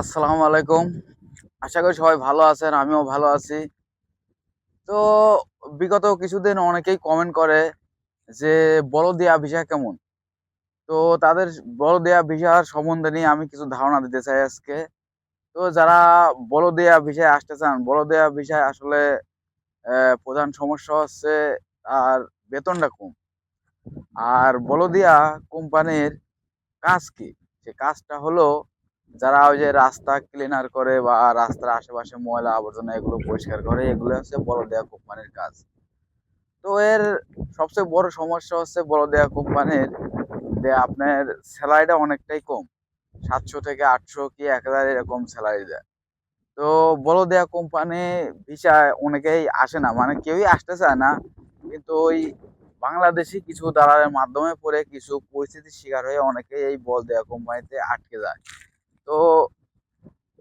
আসসালামু আলাইকুম। আশা করি সবাই ভালো আছেন, আমিও ভালো আছি। তো বিগত কিছুদিন অনেকেই কমেন্ট করে যে বড়দিয়া ভিসা কেমন? তো তাদের বড়দিয়া ভিসার সম্বন্ধে নিয়ে আমি কিছু ধারণা দিতে চাই আজকে। তো যারা বড়দিয়া ভিসায় আসতে চান বড়দিয়া ভিসায় আসলে প্রধান সমস্যা হচ্ছে আর বেতনটা কম। আর বড়দিয়া কোম্পানির কাজ কি? সে কাজটা হলো যারা ওই যে রাস্তা ক্লিনার করে বা রাস্তার আশেপাশে ময়লা আবর্জনা এগুলো পরিষ্কার করে, এগুলো হচ্ছে বড়দেয়া কোম্পানির কাজ। তো এর সবচেয়ে বড় সমস্যা হচ্ছে বড়দেয়া কোম্পানির যে আপনার স্যালারিটা অনেকটাই কম। সাতশো থেকে আটশো কি এক হাজার এরকম স্যালারি দেয়। তো বড়দেয়া কোম্পানি ভিসা অনেকেই আসে না মানে কেউই আসতে চায় না। কিন্তু ওই বাংলাদেশি কিছু দালালের মাধ্যমে পরে কিছু পরিস্থিতির শিকার হয়ে অনেকেই এই বলদেয়া কোম্পানিতে আটকে যায়। তো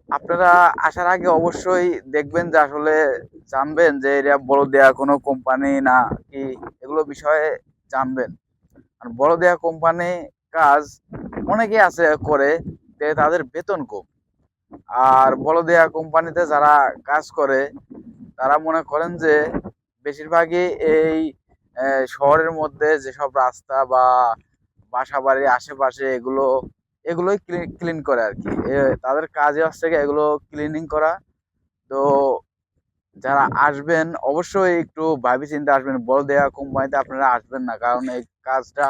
আপনারা আসার আগে অবশ্যই দেখবেন যে আসলে জানবেন যে এটা বড় দেয়া কোনো কোম্পানি না কি, এগুলো বিষয়ে জানবেন। আর বড় দেয়া কোম্পানি কাজ অনেকে আছে করে যে তাদের বেতন কম। আর বড় দেয়া কোম্পানিতে যারা কাজ করে, তারা মনে করেন যে বেশিরভাগই এই শহরের মধ্যে যেসব রাস্তা বা বাসা বাড়ির আশেপাশে এগুলো এগুলোই ক্লিন করে আর কি তাদের কাজে হচ্ছে এগুলো ক্লিনিং করা। তো যারা আসবেন, অবশ্যই একটু ভাবি চিন্তে আসবেন। বড় দেয়া কোম্পানিতে আপনারা আসবেন না, কারণ এই কাজটা